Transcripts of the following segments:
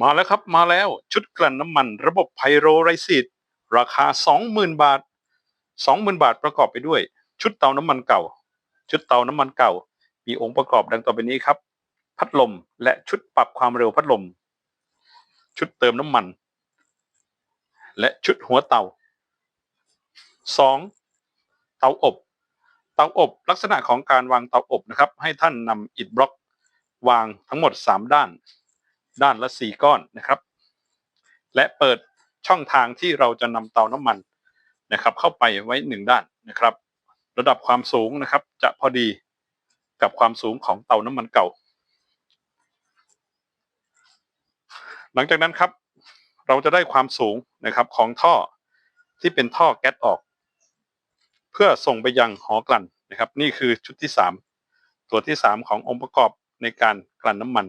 มาแล้วครับมาแล้วชุดกลั่นน้ำมันระบบไพโรไรซีดราคา 20,000 บาท 20,000 บาทประกอบไปด้วย ชุดเตาน้ำมันเก่า ชุดเตาน้ำมันเก่า มีองค์ประกอบดังต่อไปนี้ครับ พัดลมและชุดปรับความเร็วพัดลม ชุดเติมน้ำมัน และชุดหัวเตา 2. เตาอบ เตาอบลักษณะของการวางเตาอบนะครับ ให้ท่านนำอิฐบล็อก วางทั้งหมด 3 ด้าน ด้านละ4ก้อนนะครับ และเปิดช่องทางที่เราจะนำเตาน้ำมันนะครับ เข้าไปไว้1ด้านนะครับ ระดับความสูงนะครับ จะพอดีกับความสูงของเตาน้ำมันเก่า หลังจากนั้นครับ เราจะได้ความสูงนะครับของท่อที่เป็นท่อแก๊สออก เพื่อส่งไปยังหอกลั่นนะครับ นี่คือชุดที่ 3 ตัวที่ 3 ขององค์ประกอบในการกลั่นน้ำมัน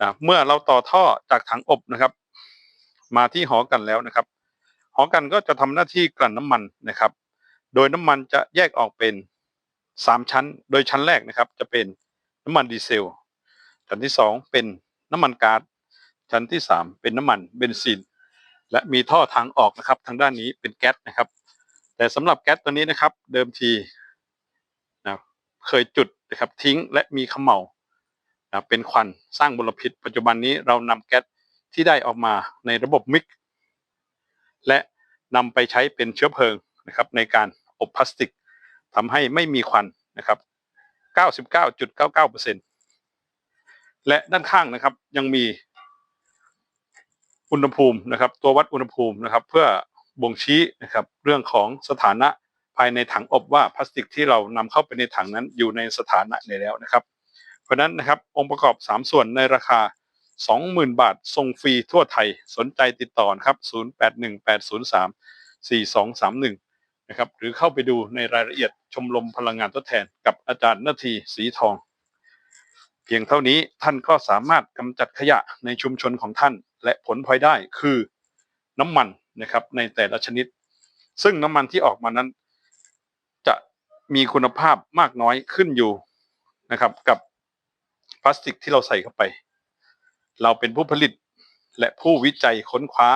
นะเมื่อเราต่อท่อจากถังอบนะครับ มาที่หอกันแล้วนะครับ หอกันก็จะทำหน้าที่กลั่นน้ำมันนะครับ โดยน้ำมันจะแยกออกเป็น 3 ชั้น โดยชั้นแรกนะครับ จะเป็นน้ำมันดีเซล ชั้นที่ 2 เป็นน้ำมันก๊าซชั้นที่ 3 เป็นน้ำมันเบนซิน และมีท่อทางออกนะครับ ทางด้านนี้เป็นแก๊สนะครับ แต่สำหรับแก๊สตัวนี้นะครับ เดิมทีนะเคยจุดนะครับทิ้งและมีขมเหลา นะเป็นควันสร้างมลพิษ ปัจจุบันนี้เรานำแก๊สที่ได้ออกมาในระบบมิกและนำไปใช้เป็นเชื้อเพลิงนะครับในการอบพลาสติกทำให้ไม่มีควันนะครับ 99.99%และด้านข้างนะครับยังมีอุณหภูมินะครับ ตัววัดอุณหภูมินะครับ เพื่อบ่งชี้นะครับเรื่องของสถานะภายในถังอบว่าพลาสติกที่เรานำเข้าไปในถังนั้นอยู่ในสถานะไหนแล้วนะครับ เพราะนั้นนะครับองค์ประกอบ 3 ส่วนในราคา 20,000 บาทส่งฟรีทั่วไทยสนใจติดต่อครับ 0818034231 นะครับหรือเข้าไปดูในรายละเอียดชมรมพลังงานทดแทนกับอาจารย์นาทีสีทอง เพียงเท่านี้ท่านก็สามารถกำจัดขยะในชุมชนของท่าน และผลพลอยได้คือน้ำมันนะครับในแต่ละชนิด ซึ่งน้ำมันที่ออกมานั้น จะมีคุณภาพมากน้อยขึ้นอยู่นะครับกับ ลาสติกที่เราใส่เข้าไป เราเป็นผู้ผลิตและผู้วิจัยค้นคว้า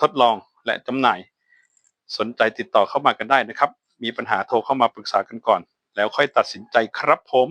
ทดลองและจำหน่าย สนใจติดต่อเข้ามากันได้นะครับ มีปัญหาโทรเข้ามาปรึกษากันก่อน แล้วค่อยตัดสินใจครับผม